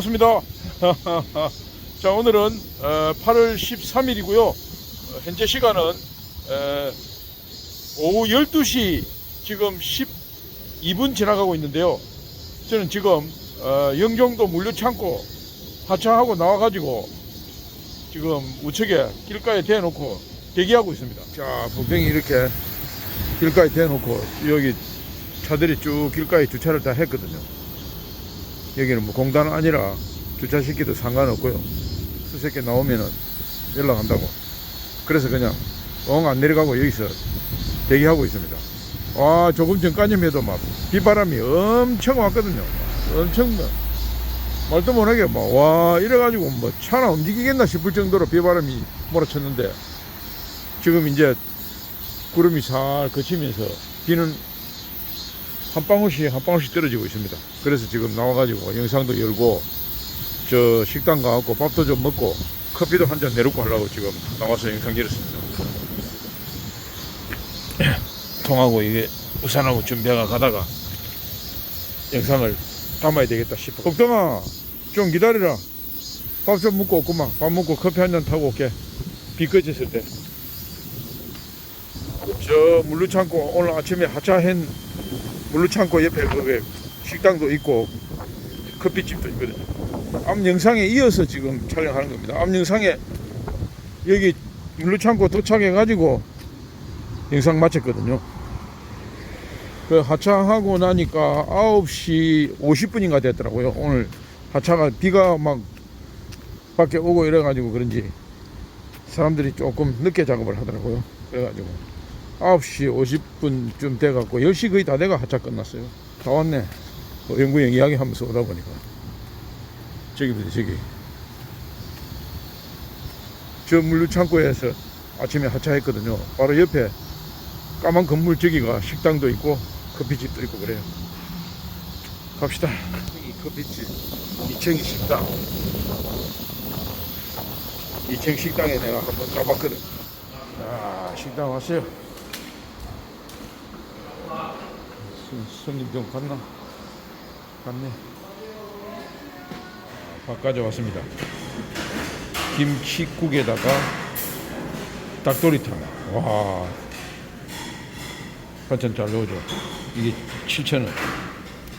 반갑습니다. 자, 오늘은 어, 8월 13일이고요. 현재 시간은 에, 오후 12시 지금 12분 지나가고 있는데요. 저는 지금 어, 영종도 물류창고 하차하고 나와가지고 지금 우측에 길가에 대놓고 대기하고 있습니다. 자, 분명히 이렇게 길가에 대놓고 여기 차들이 쭉 길가에 주차를 다 했거든요. 여기는 뭐 공단 아니라 주차시키도 상관없고요. 수색계 나오면은 연락한다고. 그래서 그냥 엉 안 내려가고 여기서 대기하고 있습니다. 와, 조금 전까지만 해도 막 비바람이 엄청 왔거든요. 엄청 뭐 말도 못하게 막, 와, 이래가지고 뭐 차나 움직이겠나 싶을 정도로 비바람이 몰아쳤는데 지금 이제 구름이 살 그치면서 비는 한 방울씩 한 방울씩 떨어지고 있습니다. 그래서 지금 나와가지고 영상도 열고 저 식당 가갖고 밥도 좀 먹고 커피도 한 잔 내놓고 하려고 지금 나와서 영상 열었습니다. 통하고 이게 우산하고 준비하가 가다가 영상을 담아야 되겠다 싶어. 걱정아 좀 기다리라. 밥 좀 먹고 올구만. 밥 먹고 커피 한 잔 타고 올게. 비 그쳤을 때. 저 물류창고 오늘 아침에 하차한 물류창고 옆에 그 식당도 있고 커피집도 있거든요. 앞 영상에 이어서 지금 촬영하는 겁니다. 앞 영상에 여기 물류창고 도착해가지고 영상 마쳤거든요. 그 하차하고 나니까 9시 50분인가 됐더라고요. 오늘 하차가 비가 막 밖에 오고 이래가지고 그런지 사람들이 조금 늦게 작업을 하더라고요. 그래가지고 9시 50분쯤 돼갖고 10시 거의 다 돼가 하차 끝났어요. 다 왔네. 뭐 영구형 이야기 하면서 오다 보니까. 저기부터 저기. 저 물류창고에서 아침에 하차했거든요. 바로 옆에 까만 건물 저기가 식당도 있고 커피집도 있고 그래요. 갑시다. 이 커피집 2층 식당. 2층 식당에 내가 한번 가봤거든. 자, 식당 왔어요. 손- 손님 좀 갔나? 갔네. 밥 가져왔습니다. 김치국에다가 닭도리탕. 와. 반찬 잘 넣어줘. 이게 7,000원.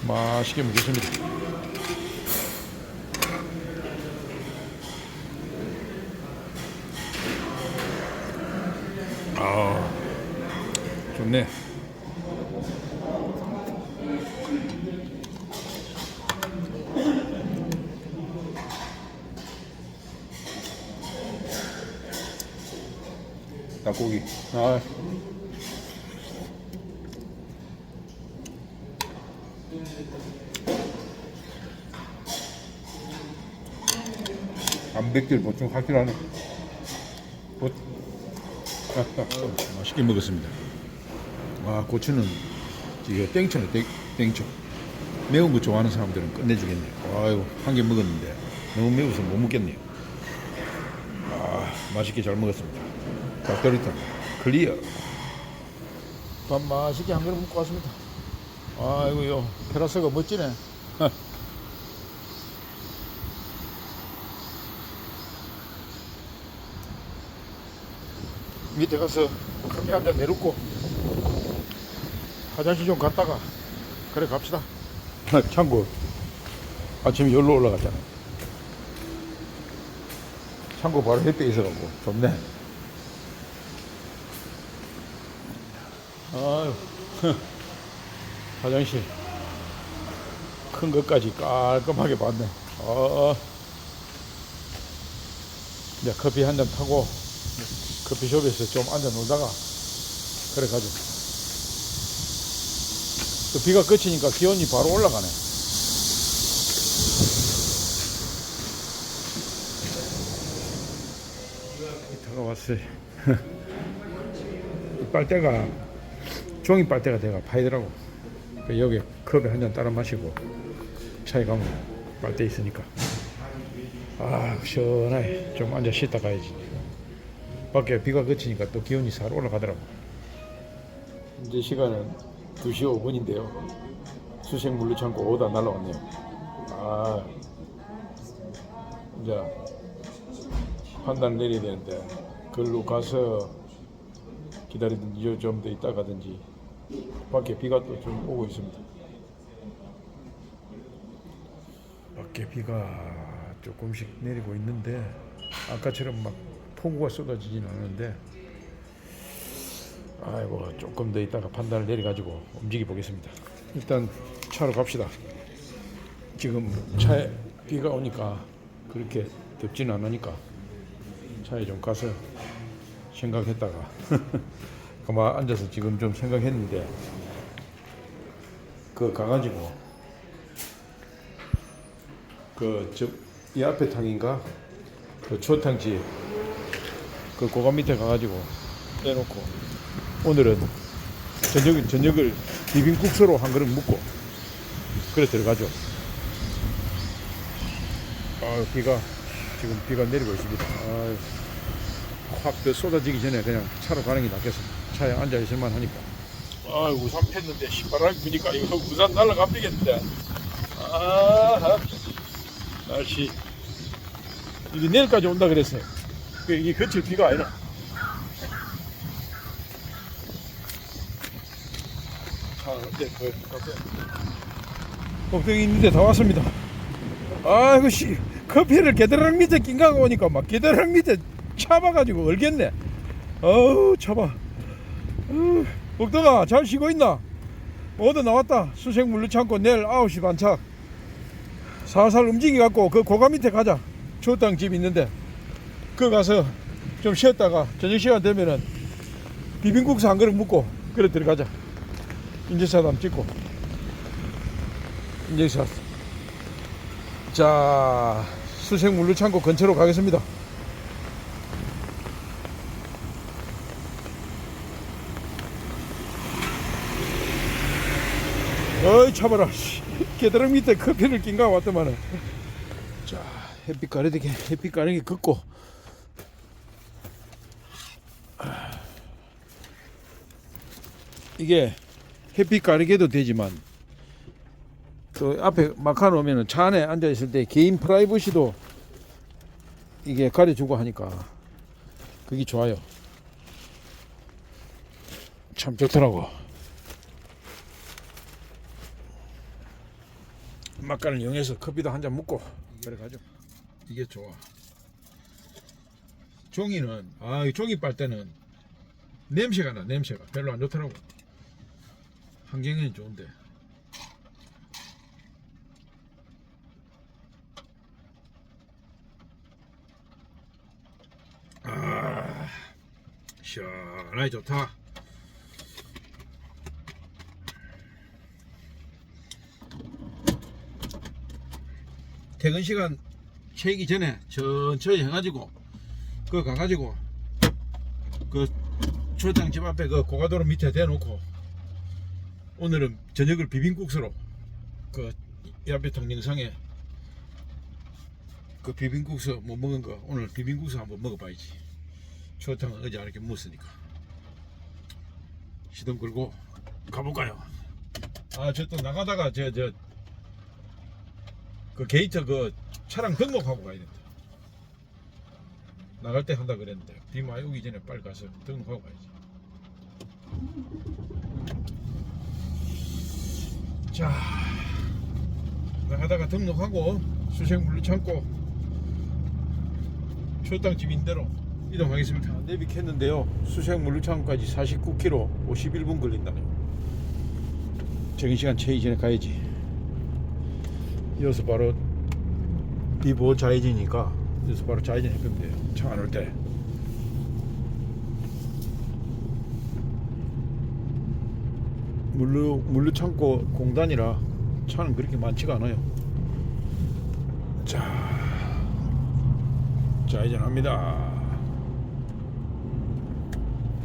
맛있게 먹겠습니다. 아, 좋네. 닭고기. 아. 단백질 보충 확실하네. 고... 맛있게 먹었습니다. 아 고추는 이거 땡초네 땡, 땡초. 매운 거 좋아하는 사람들은 끝내주겠네. 아이고 한 개 먹었는데 너무 매워서 못 먹겠네요. 아 맛있게 잘 먹었습니다. 닭도리탕 클리어. 밥 맛있게 한 그릇 먹고 왔습니다. 아이고요 테라스가 멋지네. 밑에 가서 커피 한 잔 내놓고 화장실 좀 갔다가 그래 갑시다. 참고 아침에 여기로 올라갔잖아. 참고 바로 햇빛 있어갖고 좋네. 아유 화장실. 큰 것까지 깔끔하게 봤네. 아 이제 커피 한 잔 타고 커피숍에서 좀 앉아 놀다가 그래 가지고. 또 비가 그치니까 기온이 바로 올라가네. 이따가 왔어요. 이 빨대가 종이 빨대가 내가 파이더라고 그 여기 컵에 한 잔 따라 마시고 차에 가면 빨대 있으니까 아 시원하게 좀 앉아 쉬다 가야지 밖에 비가 그치니까 또 기온이 살 올라가더라고. 이제 시간은 2시 5분인데요. 수색 물류창고 오다 날라왔네요. 아, 이제 판단을 내려야 되는데 글로 가서 기다리든지 좀더 있다 가든지 밖에 비가 또 좀 오고 있습니다. 밖에 비가 조금씩 내리고 있는데 아까처럼 막 폭우가 쏟아지진 않는데 아이고 조금 더 있다가 판단을 내려가지고 움직여 보겠습니다. 일단 차로 갑시다. 지금 차에 비가 오니까 그렇게 덥지는 않으니까 차에 좀 가서 생각했다가 가만 앉아서 지금 좀 생각했는데 그 가가지고 그저이 앞에 탕인가 그 초탕집 그 고감 밑에 가가지고 내놓고 오늘은 저녁 저녁을 비빔국수로 한 그릇 먹고 그래 들어가죠. 아 비가 지금 비가 내리고 있습니다. 확 쏟아지기 전에 그냥 차로 가는 게 낫겠습니다. 차에 앉아 있을만 하니까. 아 우산 폈는데 신바람이 부니까 이거 우산 날라가버리겠는데. 아 날씨 이게 내일까지 온다 그랬어요. 그 이게 그칠 비가 아니라. 자, 이제 그 가서 꼭대기 있는데 다 왔습니다. 아이고 씨 커피를 게다랑 밑에 낀가가 오니까 막 게다랑 밑에 차봐가지고 얼겠네. 어우 차봐. 어우, 복덕아 잘 쉬고 있나? 모두 나왔다. 수색 물류 창고 내일 9시 반차. 살살 움직여갖고 그 고가 밑에 가자. 초당 집 있는데 그 가서 좀 쉬었다가 저녁 시간 되면은 비빔국수 한 그릇 먹고 그래 들어가자. 인증샷 찍고 인증샷. 자 수색 물류 창고 근처로 가겠습니다. 어이 참아라. 씨. 계다랑 밑에 커피를 낀가 왔더만은. 자 햇빛 가리게 햇빛 가리게 긋고. 이게 햇빛 가리게도 되지만 또 앞에 막아 놓으면 차 안에 앉아 있을 때 개인 프라이버시도 이게 가려주고 하니까 그게 좋아요. 참 좋더라고 막간을 이용해서 커피도 한 잔 먹고 그래 가죠. 이게 좋아. 종이는 아이 종이 빨 때는 냄새가 나 냄새가 별로 안 좋더라고. 환경에는 좋은데. 아 시원하게 좋다. 퇴근 시간 채기 전에 천천히 해가지고 그 가가지고 그 초장 집 앞에 그 고가도로 밑에 대놓고 오늘은 저녁을 비빔국수로 그 야배통 영상에 그 비빔국수 못 먹은 거 오늘 비빔국수 한번 먹어봐야지. 초탕은 어제 이렇게 먹었으니까. 시동 걸고 가볼까요? 아 저 또 나가다가 저저 그 게이트 그 차량 등록하고 가야 된다. 나갈 때 한다 그랬는데 비 많이 오기 전에 빨리 가서 등록하고 가야지. 자 나가다가 등록하고 수색 물류 창고 초당집 인대로 이동하겠습니다. 내비 켰는데요. 수색 물류 창고까지 49km 51분 걸린다. 정시간 채이 전에 가야지. 이어서 바로 비보 좌회전이니까 여기서 바로 좌회전 해보면 돼요. 차 안 올 때. 물류 물류 창고 공단이라 차는 그렇게 많지가 않아요. 자, 좌회전합니다.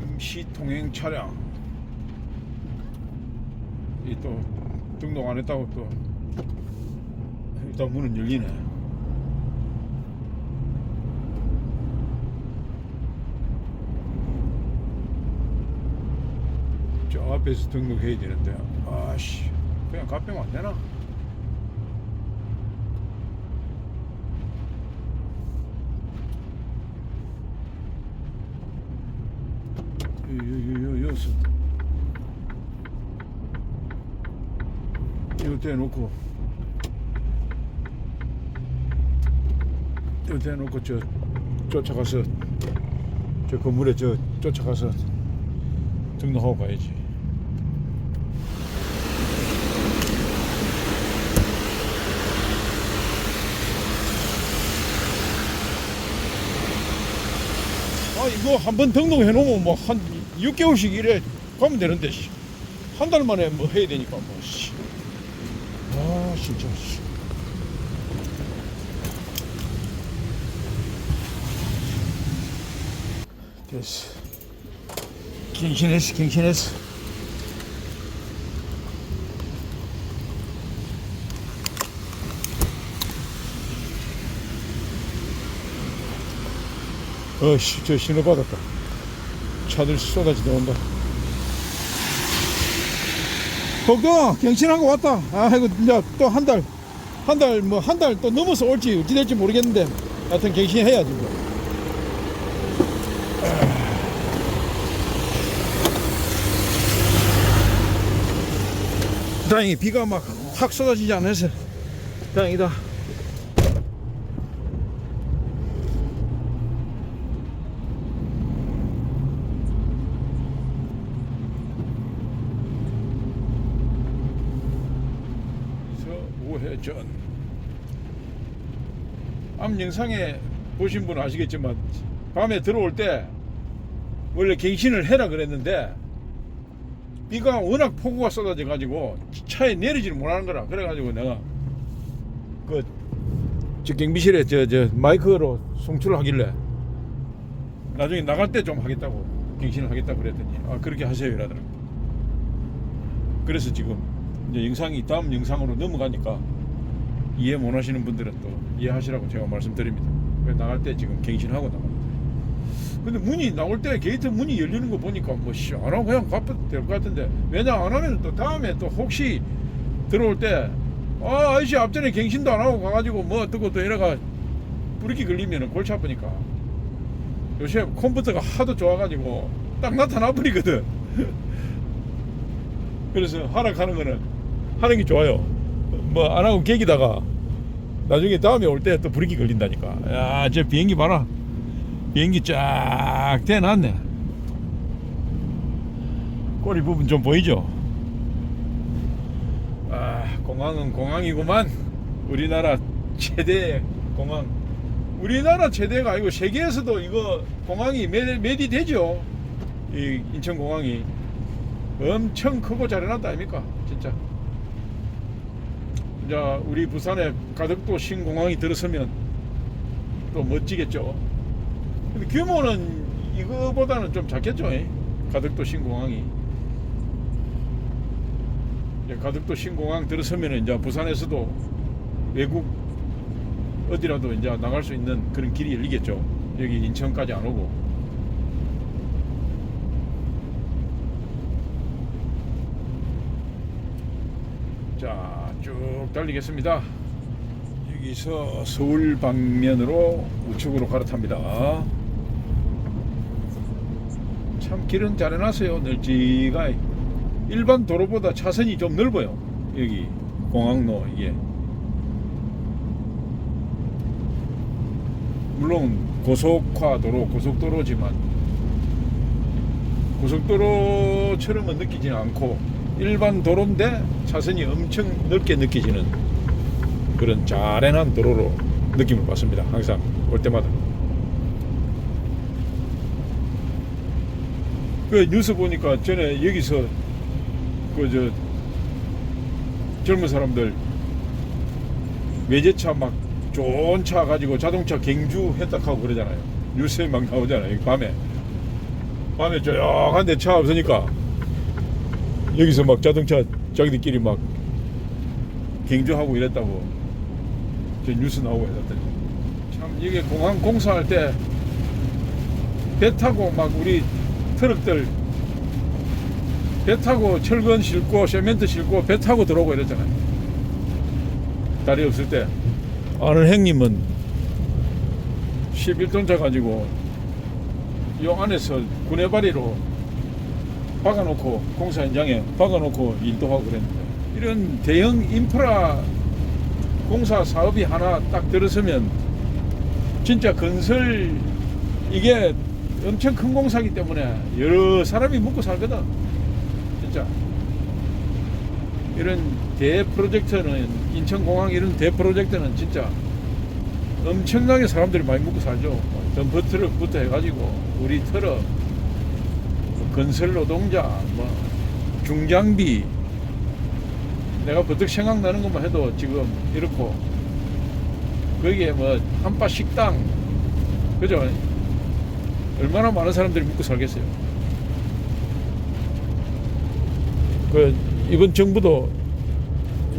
임시 통행 차량. 이 또 등록 안 했다고 또 있다 문은 열리네. 저 앞에서 등록해야 되는데, 아씨, 그냥 가평 안 되나? 요요요요요 이거 떼놓고 대놓고 저 쫓아가서 저 건물에 저 쫓아가서 등록하고 가야지. 아 이거 한 번 등록해 놓으면 뭐 한 6개월씩 이래 가면 되는데 한 달 만에 뭐 해야 되니까 뭐 씨. 아 진짜 씨. 됐어. 갱신했어 갱신했어. 어씨 저 신호 받았다. 차들 쏟아지 나온다. 걱정 갱신한 거 왔다. 아이고 이제 또 한 달 한 달 뭐 한 달 또 넘어서 올지 될지 모르겠는데 하여튼 갱신해야지 뭐. 다행히 비가 막 확 쏟아지지 않아서 다행이다. 우회전. 앞 영상에 보신 분은 아시겠지만 밤에 들어올 때 원래 갱신을 해라 그랬는데 비가 워낙 폭우가 쏟아져 가지고 차에 내리지를 못하는 거라 그래 가지고 내가 그저 경비실에 저 저 마이크로 송출을 하길래 나중에 나갈 때 좀 하겠다고 갱신을 하겠다고 그랬더니 아 그렇게 하세요 이러더라고 그래서 지금 이제 영상이 다음 영상으로 넘어가니까 이해 못 하시는 분들은 또 이해하시라고 제가 말씀드립니다. 왜 나갈 때 지금 갱신하고 나갑니다. 근데 문이 나올 때 게이트 문이 열리는 거 보니까 뭐씨안 하고 그냥 가도 될 것 같은데 왜냐 안 하면 또 다음에 또 혹시 들어올 때 아, 아저씨 앞전에 갱신도 안 하고 가가지고 뭐 어떻고 또 이래가 브레이크 걸리면 골치 아프니까 요새 컴퓨터가 하도 좋아가지고 딱 나타나 버리거든. 그래서 하락하는 거는 하는 게 좋아요. 뭐 안 하고 계기다가 나중에 다음에 올 때 또 브레이크 걸린다니까. 야, 저 비행기 봐라. 비행기 쫙 대놨네. 꼬리 부분 좀 보이죠? 아, 공항은 공항이구만. 우리나라 최대 공항. 우리나라 최대가 아니고 세계에서도 이거 공항이 몇, 몇이 되죠. 이 인천공항이. 엄청 크고 잘 해놨다 아닙니까? 진짜. 이제 우리 부산에 가덕도 신공항이 들어서면 또 멋지겠죠. 근데 규모는 이거보다는 좀 작겠죠. 예? 가덕도 신공항이. 이제 가덕도 신공항 들어서면 이제 부산에서도 외국 어디라도 이제 나갈 수 있는 그런 길이 열리겠죠. 여기 인천까지 안 오고. 자, 쭉 달리겠습니다. 여기서 서울 방면으로 우측으로 갈아탑니다. 참 길은 잘 해놨어요. 널찍하게. 일반 도로보다 차선이 좀 넓어요. 여기 공항로 이게. 물론 고속화 도로, 고속도로지만 고속도로처럼은 느끼지는 않고 일반 도로인데 차선이 엄청 넓게 느껴지는 그런 잘 해놓은 도로로 느낌을 받습니다. 항상 올 때마다. 그 뉴스 보니까 전에 여기서 그 저 젊은 사람들 외제차 막 좋은 차 가지고 자동차 경주 했다 하고 그러잖아요. 뉴스에 막 나오잖아요. 밤에. 밤에 조용한 데 차 없으니까 여기서 막 자동차 자기들끼리 막 경주하고 이랬다고 저 뉴스 나오고 했더니 참 이게 공항 공사할 때 배 타고 막 우리 트럭들 배 타고 철근 싣고 세멘트 싣고 배 타고 들어오고 이랬잖아요. 다리 없을 때. 아는 형님은 11톤차 가지고 요 안에서 구네바리로 박아놓고 공사 현장에 박아놓고 일도 하고 그랬는데 이런 대형 인프라 공사 사업이 하나 딱 들어서면 진짜 건설 이게 엄청 큰 공사기 때문에 여러 사람이 먹고 살거든. 진짜. 이런 대 프로젝트는 인천공항 이런 대 프로젝트는 진짜 엄청나게 사람들이 많이 먹고 살죠. 덤프 트럭부터 해가지고 우리 트럭 건설 노동자 뭐 중장비. 내가 버뜩 생각나는 것만 해도 지금 이렇고. 거기에 뭐 한바 식당. 그죠 얼마나 많은 사람들이 먹고 살겠어요? 그 이번 정부도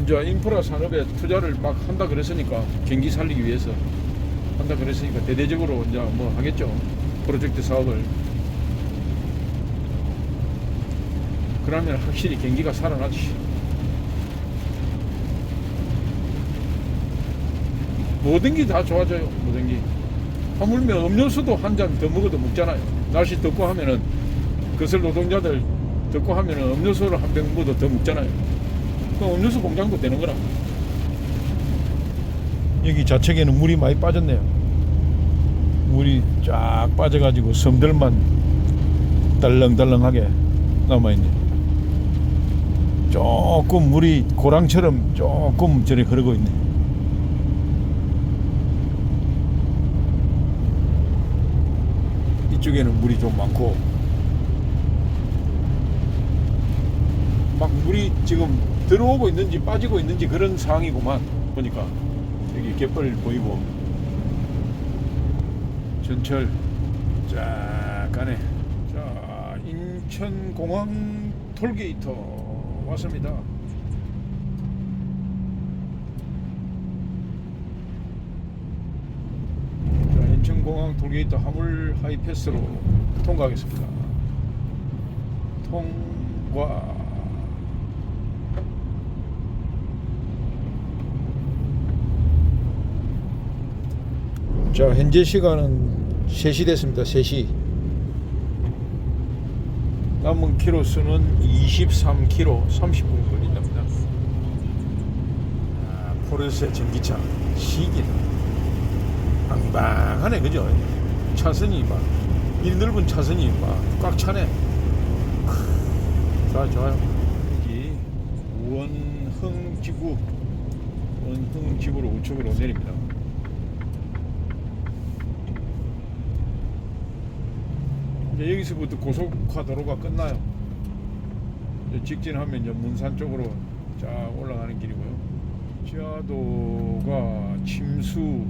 이제 인프라 산업에 투자를 막 한다 그랬으니까 경기 살리기 위해서 한다 그랬으니까 대대적으로 이제 뭐 하겠죠. 프로젝트 사업을. 그러면 확실히 경기가 살아나지. 모든 게 다 좋아져요 모든 게 하물며 음료수도 한 잔 더 먹어도 먹잖아요. 날씨 덥고 하면은 그슬 노동자들 덥고 하면은 음료수를 한 병 먹어도 더 먹잖아요. 그럼 음료수 공장도 되는 거라. 여기 좌측에는 물이 많이 빠졌네요. 물이 쫙 빠져가지고 섬들만 달렁달렁하게 남아있네. 조금 물이 고랑처럼 조금 저리 흐르고 있네 이쪽에는 물이 좀 많고 막 물이 지금 들어오고 있는지 빠지고 있는지 그런 상황이구만. 보니까 여기 갯벌 보이고 전철 쫙 가네. 자 인천공항 톨게이트 왔습니다 자 인천 공항 톨게이트 화물 하이패스로 통과하겠습니다. 통과. 자 현재 시간은 3시 됐습니다. 3시. 남은 키로 수는 23km 30분 걸린답니다. 아, 포르쉐 전기차 시기는 빵빵하네 그죠 차선이 막 이 넓은 차선이 막 꽉 차네 좋아 좋아요 여기 원흥지구 원흥지구로 우측으로 내립니다 이제 여기서부터 고속화도로가 끝나요. 직진하면 이제 문산 쪽으로 쫙 올라가는 길이고요. 지하도가 침수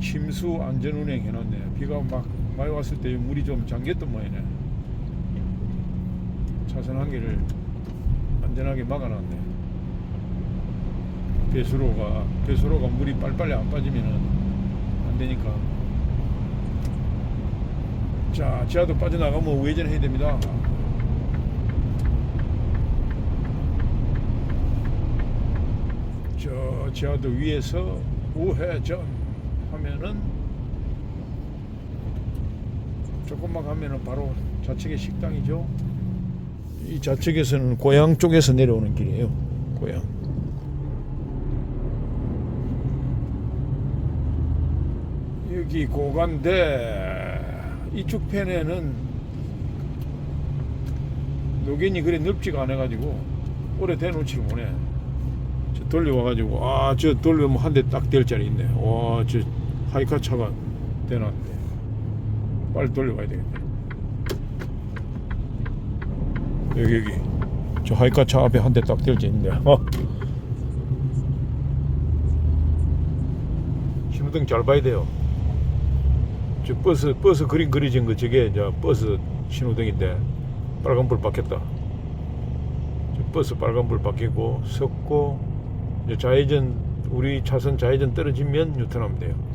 침수 안전 운행 해놨네. 비가 막 많이 왔을 때 물이 좀 잠겼던 모양이네. 차선 한 개를 안전하게 막아놨네. 배수로가 배수로가 물이 빨리빨리 안 빠지면은 안 되니까 자, 지하도 빠져나가면 우회전해야 됩니다. 저 지하도 위에서 우회전 하면은 조금만 가면은 바로 좌측에 식당이죠. 이 좌측에서는 고향 쪽에서 내려오는 길이에요. 고향. 여기 고간데 이쪽 편에는 노견이 그래 넓지가 않아 가지고 오래 대놓지를 못해. 저 돌려와가지고 아저 돌려면 한 대딱댈 자리 있네. 와저 하이카 차가 대놨는데 빨리 돌려와야 되겠네. 여기 여기 저 하이카 차 앞에 한 대딱댈 자리 있네. 어. 신호등 잘 봐야 돼요. 저 버스 버스 그림 그려진 거 저게 이제 버스 신호등인데 빨간불 바뀌었다. 저 버스 빨간불 바뀌고 섰고 좌회전 우리 차선 좌회전 떨어지면 유턴하면 돼요.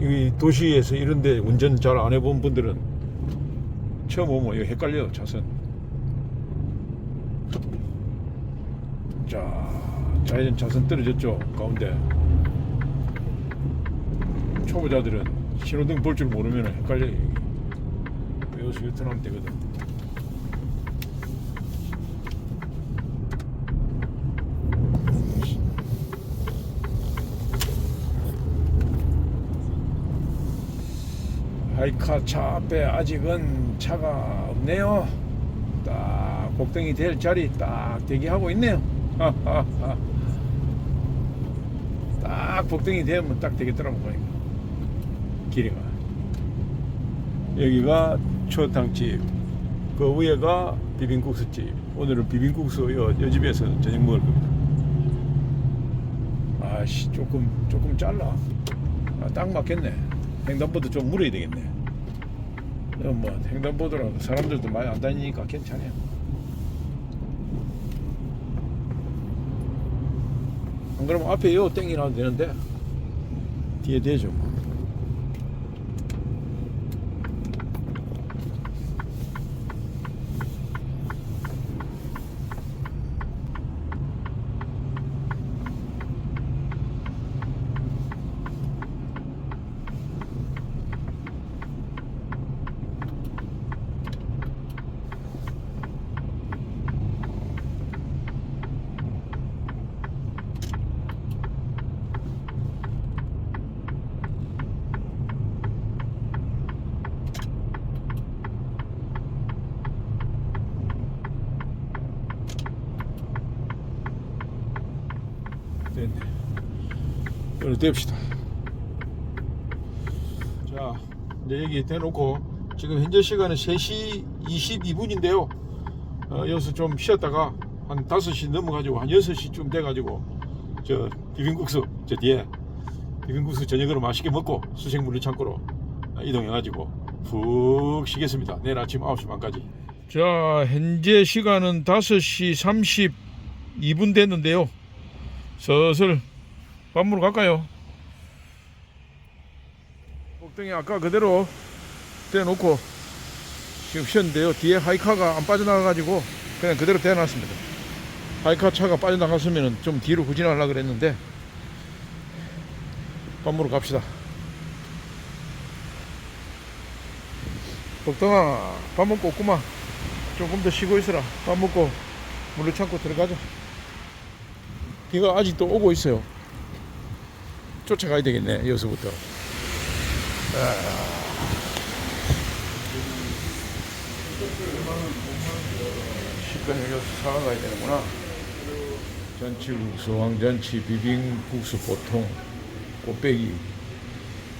이 도시에서 이런데 운전 잘 안 해본 분들은 처음 오면 이거 헷갈려요 차선. 자 좌회전 차선 떨어졌죠 가운데. 초보자들은 신호등 볼 줄 모르면 헷갈려요. 여기서 유턴하면 되거든. 하이카 차 앞에 아직은 차가 없네요. 딱 복등이 될 자리 딱 대기하고 있네요. 딱 복등이 되면 딱 되겠더라고 보니까 길이가. 여기가 추어탕집, 그 위에가 비빔국수집. 오늘은 비빔국수 요, 요 집에서 저녁 먹을 겁니다. 아씨 조금 조금 잘라. 아, 딱 맞겠네. 횡단보도 좀 물어야 되겠네. 어, 뭐 횡단보도라도 사람들도 많이 안 다니니까 괜찮아요. 안 그러면 앞에 요 땡이라도 되는데 뒤에 되죠. 뭐. 됐네. 오늘 뗍시다. 자, 이제 여기 대놓고 지금 현재 시간은 3시 22분인데요. 어, 여기서 좀 쉬었다가 한 5시 넘어가지고 한 6시쯤 돼가지고 저 비빔국수 저 뒤에 비빔국수 저녁으로 맛있게 먹고 수생물류 창고로 이동해가지고 푹 쉬겠습니다. 내일 아침 9시 반까지. 자, 현재 시간은 5시 32분 됐는데요. 슬슬 밥 먹으러 갈까요? 복덩이 아까 그대로 떼놓고 지금 쉬었는데요. 뒤에 하이카가 안 빠져나가가지고 그냥 그대로 떼놨습니다. 하이카 차가 빠져나갔으면 좀 뒤로 후진하려고 그랬는데 밥 먹으러 갑시다. 복덩아 밥 먹고 없구만. 조금 더 쉬고 있어라. 밥 먹고 물을 참고 들어가자. 비가 아직도 오고 있어요. 쫓아가야 되겠네, 여기서부터. 아. 식권을 여기서 사가야 되는구나. 전치국수, 왕전치, 비빔국수 보통, 꽃배기.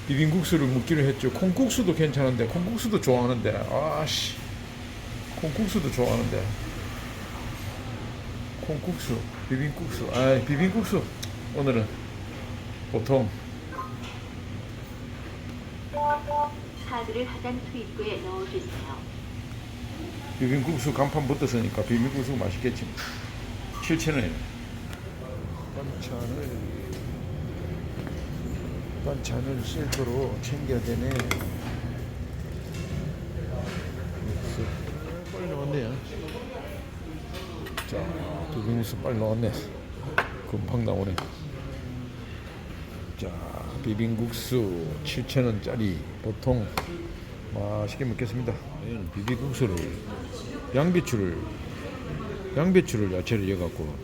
비빔국수를 먹기로 했죠. 콩국수도 괜찮은데, 콩국수도 좋아하는데, 아씨. 콩국수도 좋아하는데. 콩국수, 비빔국수, 아 비빔국수 오늘은 보통 카드를 하단 투입구에 넣어주세요. 비빔국수 간판 붙었으니까 비빔국수 맛있겠지. 7,000원이네. 반찬을 반찬을 셀프로 챙겨야 되네. 육수. 빨리 나왔네요. 자, 비빔국수 빨리 나왔네. 금방 나오네. 자, 비빔국수 7,000원짜리 보통 맛있게 먹겠습니다. 얘는 비빔국수를 양배추를 양배추를 야채를 넣어 갖고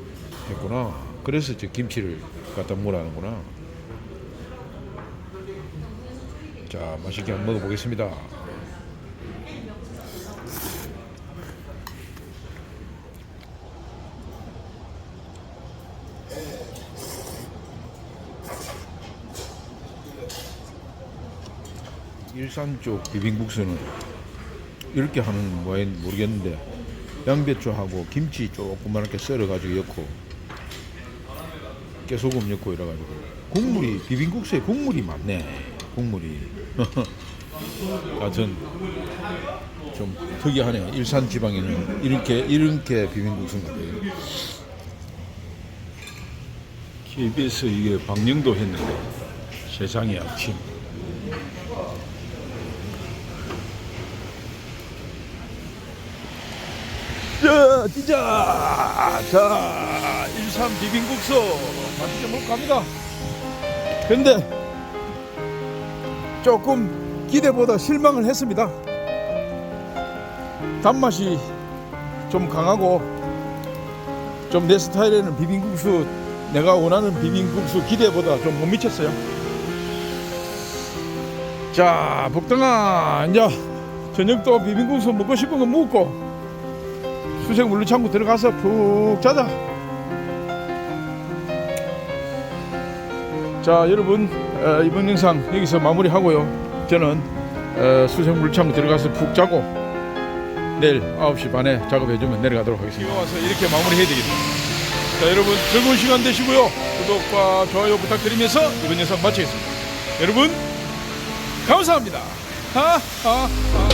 했구나. 그래서 저 김치를 갖다 물하는구나. 자, 맛있게 한번 먹어 보겠습니다. 일산 쪽 비빔국수는 이렇게 하는 모양 모르겠는데 양배추하고 김치 조그맣게 썰어가지고 넣고 깨소금 넣고 이래가지고 국물이 비빔국수에 국물이 많네. 국물이. 하여튼 좀 특이하네 일산 지방에는 이렇게 이렇게 비빔국수인가 봐요. KBS 이게 방영도 했는데 세상에 아침 자, 뛰자! 자, 일산 비빔국수 맛있게 먹고 갑니다. 근데 조금 기대보다 실망을 했습니다. 단맛이 좀 강하고 좀 내 스타일에는 비빔국수 내가 원하는 비빔국수 기대보다 좀 못 미쳤어요. 자, 복덩아 이제 저녁도 비빔국수 먹고 싶은 거 먹고 수색 물류창고 들어가서 푹 자자. 자, 여러분 어, 이번 영상 여기서 마무리하고요. 저는 어, 수색 물류창고 들어가서 푹 자고 내일 9시 반에 작업해주면 내려가도록 하겠습니다. 비가 와서 이렇게 마무리해야 되겠다. 자, 여러분 즐거운 시간 되시고요. 구독과 좋아요 부탁드리면서 이번 영상 마치겠습니다. 여러분 감사합니다. 하하하.